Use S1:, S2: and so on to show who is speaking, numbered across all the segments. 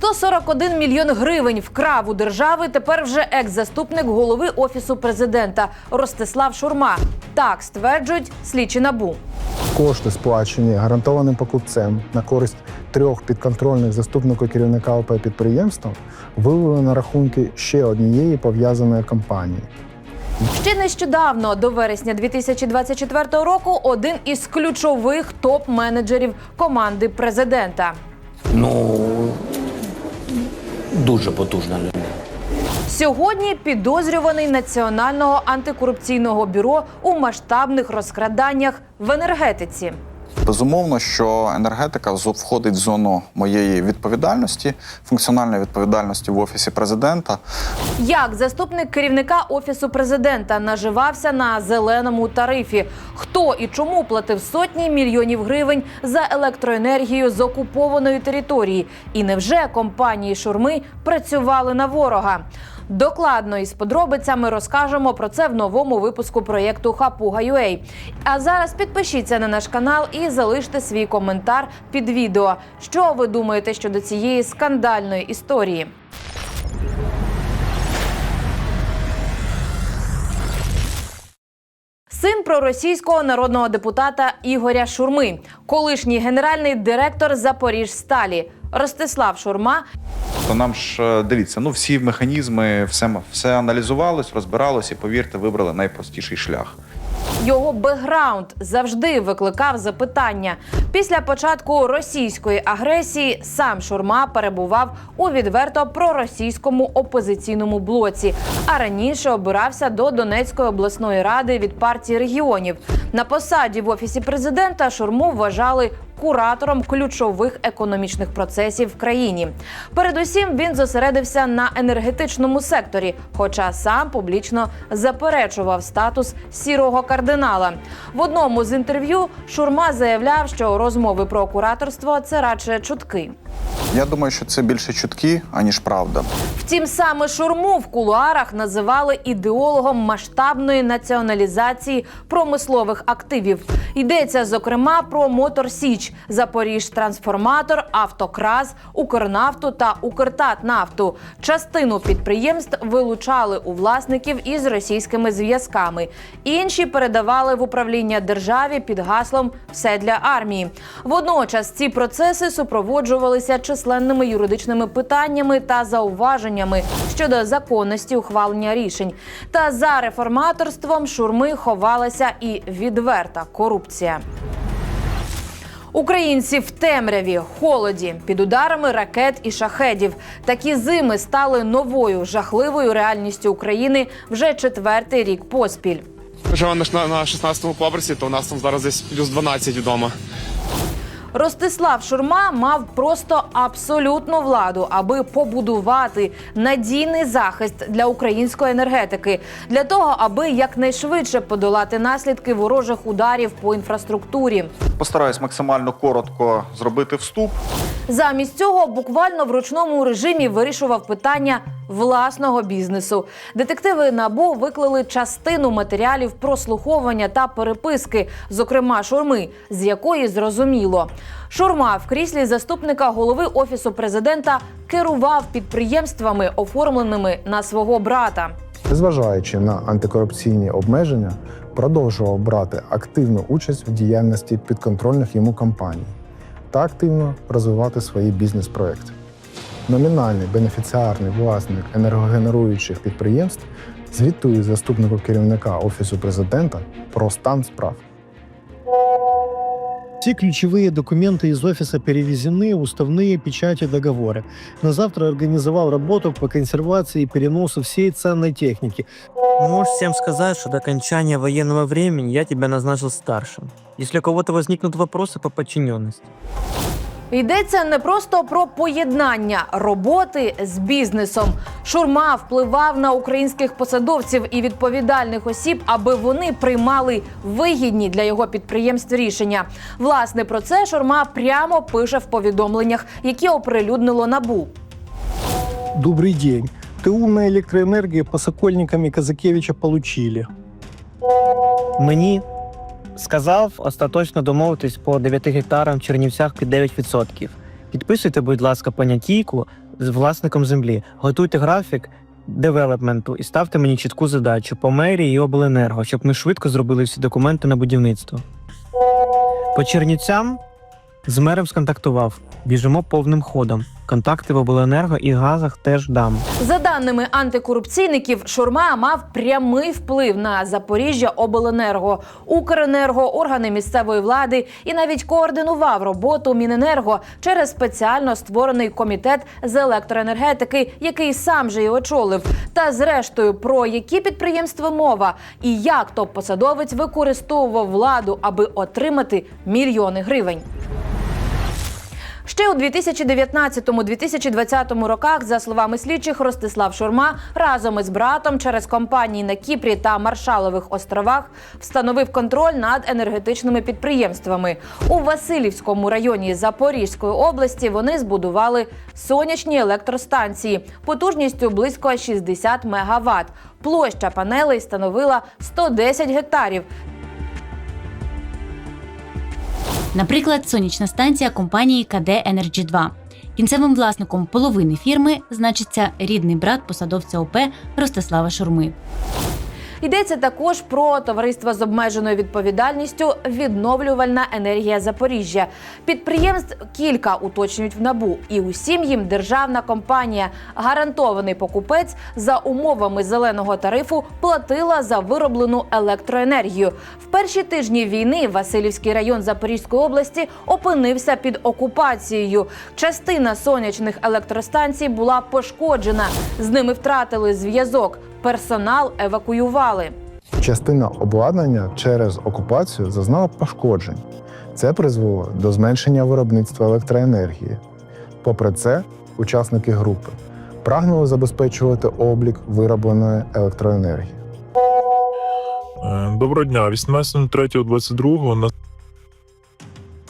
S1: 141 мільйон гривень вкрав у держави тепер вже екс-заступник голови офісу президента Ростислав Шурма. Так стверджують слідчі набу.
S2: Кошти сплачені гарантованим покупцем на користь трьох підконтрольних заступників керівника ОП підприємства вивели на рахунки ще однієї пов'язаної компанії.
S1: Ще нещодавно, до вересня 2024 року, один із ключових топ-менеджерів команди президента.
S3: Ну дуже потужна людина.
S1: Сьогодні підозрюваний Національного антикорупційного бюро у масштабних розкраданнях в енергетиці.
S4: Безумовно, що енергетика входить в зону моєї відповідальності, функціональної відповідальності в офісі президента.
S1: Як заступник керівника офісу президента наживався на зеленому тарифі? Хто і чому платив сотні мільйонів гривень за електроенергію з окупованої території? І невже компанії шурми працювали на ворога? Докладно із подробицями розкажемо про це в новому випуску проєкту Хапуга.ua. А зараз підпишіться на наш канал і залиште свій коментар під відео. Що ви думаєте щодо цієї скандальної історії? Син проросійського народного депутата Ігоря Шурми, колишній генеральний директор Запоріжсталі Ростислав Шурма
S5: То нам ж е, дивіться, ну всі механізми, все, все аналізувалось, розбиралось і повірте, вибрали найпростіший шлях.
S1: Його бекграунд завжди викликав запитання. Після початку російської агресії сам Шурма перебував у відверто проросійському опозиційному блоці, а раніше обирався до Донецької обласної ради від партії регіонів. На посаді в офісі президента Шурму вважали куратором ключових економічних процесів в країні. Передусім він зосередився на енергетичному секторі, хоча сам публічно заперечував статус сірого кардинала. В одному з інтерв'ю Шурма заявляв, що розмови про кураторство це радше чутки.
S4: Я думаю, що це більше чутки, аніж правда.
S1: Втім, саме шурму в кулуарах називали ідеологом масштабної націоналізації промислових активів. Йдеться зокрема про Мотор Січ, Запоріжтрансформатор, Автокрас, Укрнафту та Укртатнафту. Частину підприємств вилучали у власників із російськими зв'язками. Інші передавали в управління державі під гаслом Все для армії. Водночас ці процеси супроводжувалися численними юридичними питаннями та зауваженнями щодо законності ухвалення рішень. Та за реформаторством шурми ховалася і відверта корупція. Українці в темряві, холоді, під ударами ракет і шахедів. Такі зими стали новою жахливою реальністю України вже четвертий рік поспіль.
S6: Живемо на на 16-му поверсі, то у нас там зараз десь плюс 12 вдома.
S1: Ростислав Шурма мав просто абсолютну владу, аби побудувати надійний захист для української енергетики, для того, аби якнайшвидше подолати наслідки ворожих ударів по інфраструктурі.
S5: Постараюсь максимально коротко зробити вступ.
S1: Замість цього буквально в ручному режимі вирішував питання власного бізнесу. Детективи набу виклали частину матеріалів прослуховування та переписки, зокрема шурми, з якої зрозуміло. Шурма в кріслі заступника голови офісу президента керував підприємствами, оформленими на свого брата.
S2: Незважаючи на антикорупційні обмеження, продовжував брати активну участь в діяльності підконтрольних йому компаній та активно розвивати свої бізнес-проекти. Номінальний бенефіціарний власник енергогенеруючих підприємств звітує заступнику керівника Офісу президента про стан справ.
S7: Все ключевые документы из офиса перевезены, уставные печати, договоры. На завтра организовал работу по консервации и переносу всей ценной техники.
S8: Можешь всем сказать, что до окончания военного времени я тебя назначил старшим. Если у кого-то возникнут вопросы по подчиненности.
S1: Йдеться не просто про поєднання роботи з бізнесом. Шурма впливав на українських посадовців і відповідальних осіб, аби вони приймали вигідні для його підприємств рішення. Власне про це Шурма прямо пише в повідомленнях, які оприлюднило набу.
S7: Добрый день. ТУ на электроэнергии по Сокольникам и Казакевича получили.
S8: Мені сказав остаточно домовитись по 9 гектарам в Чернівцях під 9%. Підписуйте, будь ласка, понятійку з власником землі. Готуйте графік девелопменту і ставте мені чітку задачу по мерії і обленерго, щоб ми швидко зробили всі документи на будівництво. По Чернівцям з мером сконтактував. Біжимо повним ходом. Контакти в обленерго і газах теж дам.
S1: За даними антикорупційників, Шурма мав прямий вплив на Запоріжжя Обленерго, Укренерго, органи місцевої влади і навіть координував роботу Міненерго через спеціально створений комітет з електроенергетики, який сам же й очолив. Та зрештою, про які підприємства мова і як топ-посадовець використовував владу, аби отримати мільйони гривень. Ще у 2019-2020 роках, за словами слідчих, Ростислав Шурма разом із братом через компанії на Кіпрі та Маршалових островах встановив контроль над енергетичними підприємствами. У Васильівському районі Запорізької області вони збудували сонячні електростанції потужністю близько 60 мегаватт. Площа панелей становила 110 гектарів.
S9: Наприклад, сонячна станція компанії КД Energy 2. Кінцевим власником половини фірми значиться рідний брат посадовця ОП Ростислава Шурми.
S1: Йдеться також про товариство з обмеженою відповідальністю Відновлювальна енергія Запоріжжя. Підприємств кілька уточнюють в набу, і усім їм державна компанія, гарантований покупець за умовами зеленого тарифу, платила за вироблену електроенергію. В перші тижні війни Васильівський район Запорізької області опинився під окупацією. Частина сонячних електростанцій була пошкоджена. З ними втратили зв'язок. Персонал евакуювали.
S2: Частина обладнання через окупацію зазнала пошкоджень. Це призвело до зменшення виробництва електроенергії. Попри це, учасники групи прагнули забезпечувати облік виробленої електроенергії.
S10: Е, Доброго дня. 18.03.22 на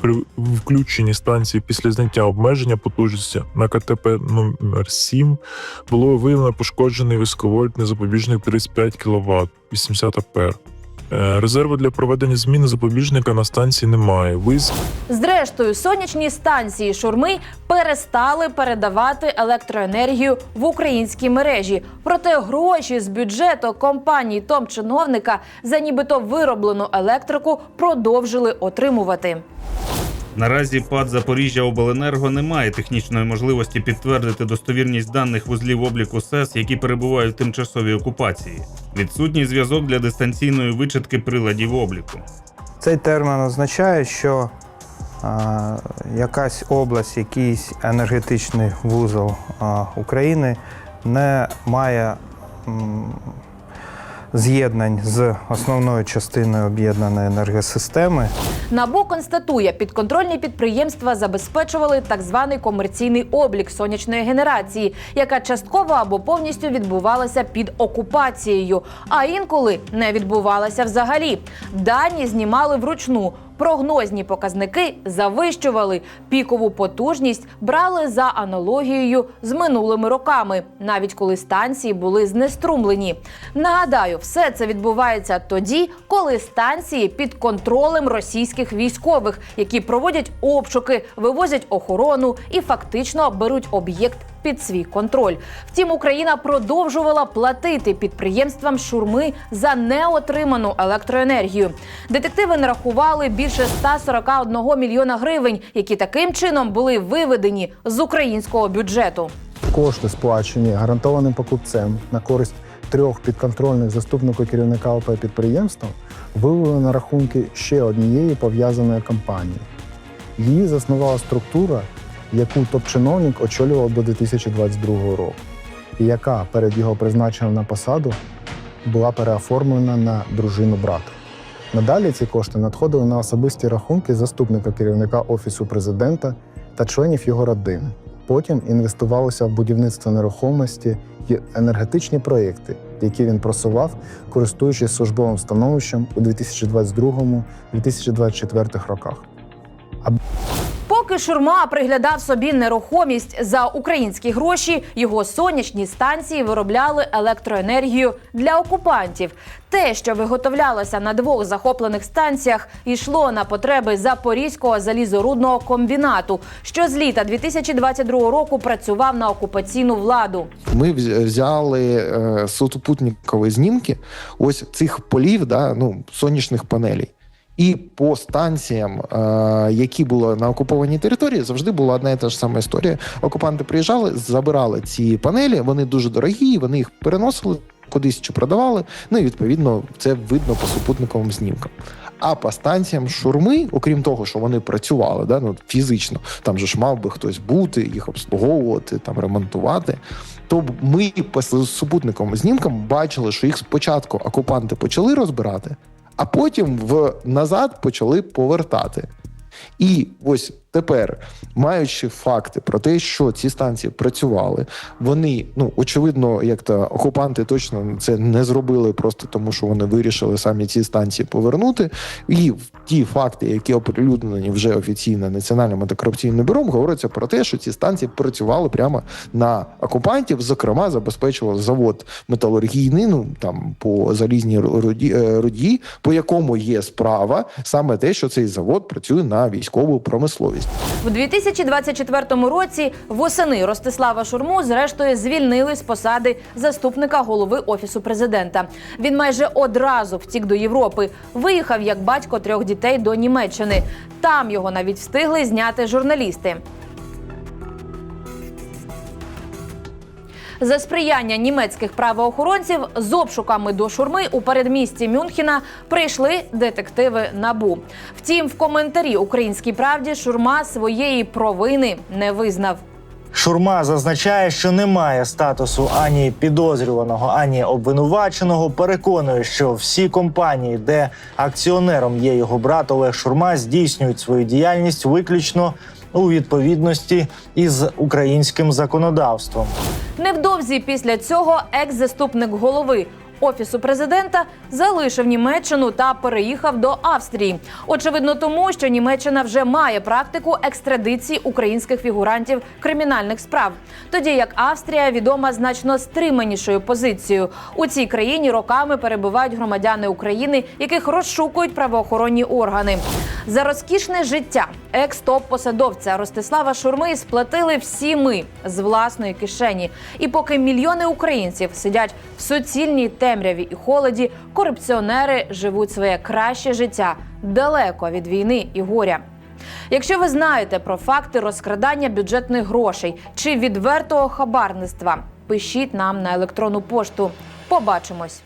S10: при включенні станції після зняття обмеження потужності на КТП номер 7 було виявлено пошкоджений високовольтний запобіжник 35 кВт 80 А. Е, Резерву для проведення зміни запобіжника на станції немає. Виз
S1: Зрештою, сонячні станції шурми перестали передавати електроенергію в українські мережі. Проте гроші з бюджету компанії том-чиновника за нібито вироблену електрику продовжили отримувати.
S11: Наразі ПАД Запоріжжя Обленерго не має технічної можливості підтвердити достовірність даних вузлів обліку СЕС, які перебувають в тимчасовій окупації. Відсутній зв'язок для дистанційної вичитки приладів обліку.
S12: Цей термін означає, що а, якась область, якийсь енергетичний вузол а, України не має м, з'єднань з основною частиною об'єднаної енергосистеми.
S1: Набу констатує, підконтрольні підприємства забезпечували так званий комерційний облік сонячної генерації, яка частково або повністю відбувалася під окупацією, а інколи не відбувалася взагалі. Дані знімали вручну. Прогнозні показники завищували, пікову потужність брали за аналогією з минулими роками, навіть коли станції були знеструмлені. Нагадаю, все це відбувається тоді, коли станції під контролем російських військових, які проводять обшуки, вивозять охорону і фактично беруть об'єкт під свій контроль. Втім, Україна продовжувала платити підприємствам шурми за неотриману електроенергію. Детективи нарахували більше 141 мільйона гривень, які таким чином були виведені з українського бюджету.
S2: Кошти, сплачені гарантованим покупцем на користь трьох підконтрольних заступників керівника ОП підприємства, вивели на рахунки ще однієї пов'язаної компанії. Її заснувала структура, яку топ-чиновник очолював до 2022 року, і яка перед його призначенням на посаду була переоформлена на дружину брата. Надалі ці кошти надходили на особисті рахунки заступника керівника Офісу президента та членів його родини. Потім інвестувалося в будівництво нерухомості і енергетичні проєкти, які він просував, користуючись службовим становищем у 2022-2024 роках.
S1: Поки Шурма приглядав собі нерухомість за українські гроші, його сонячні станції виробляли електроенергію для окупантів. Те, що виготовлялося на двох захоплених станціях, йшло на потреби Запорізького залізорудного комбінату, що з літа 2022 року працював на окупаційну владу.
S13: Ми взяли е, супутникові знімки ось цих полів, да, ну, сонячних панелей. І по станціям, е, які були на окупованій території, завжди була одна і та ж сама історія. Окупанти приїжджали, забирали ці панелі, вони дуже дорогі, вони їх переносили кудись чи продавали. Ну і відповідно це видно по супутниковим знімкам. А по станціям шурми, окрім того, що вони працювали, да, ну, фізично, там же ж мав би хтось бути, їх обслуговувати, там ремонтувати. То ми по супутниковим знімкам бачили, що їх спочатку окупанти почали розбирати, а потім в назад почали повертати. І ось тепер, маючи факти про те, що ці станції працювали, вони ну очевидно, як то окупанти точно це не зробили просто тому, що вони вирішили самі ці станції повернути. І ті факти, які оприлюднені вже офіційно національним антикорупційним бюро, говориться про те, що ці станції працювали прямо на окупантів. Зокрема, забезпечували завод металургійний, ну там по залізній руді, е, руді, по якому є справа саме те, що цей завод працює на військову промисловість.
S1: В 2024 році восени Ростислава Шурму зрештою звільнили з посади заступника голови офісу президента. Він майже одразу втік до Європи. Виїхав як батько трьох дітей до Німеччини. Там його навіть встигли зняти журналісти. За сприяння німецьких правоохоронців з обшуками до шурми у передмісті Мюнхена прийшли детективи набу. Втім, в коментарі Українській правді шурма своєї провини не визнав.
S14: Шурма зазначає, що немає статусу ані підозрюваного, ані обвинуваченого. Переконує, що всі компанії, де акціонером є його брат Олег Шурма, здійснюють свою діяльність виключно у відповідності із українським законодавством.
S1: Невдовзі після цього екс-заступник голови офісу президента залишив Німеччину та переїхав до Австрії. Очевидно, тому що Німеччина вже має практику екстрадиції українських фігурантів кримінальних справ, тоді як Австрія відома значно стриманішою позицією. У цій країні роками перебувають громадяни України, яких розшукують правоохоронні органи. За розкішне життя екс-топ-посадовця Ростислава Шурми сплатили всі ми з власної кишені. І поки мільйони українців сидять в суцільній темряві і холоді, корупціонери живуть своє краще життя далеко від війни і горя. Якщо ви знаєте про факти розкрадання бюджетних грошей чи відвертого хабарництва, пишіть нам на електронну пошту. Побачимось.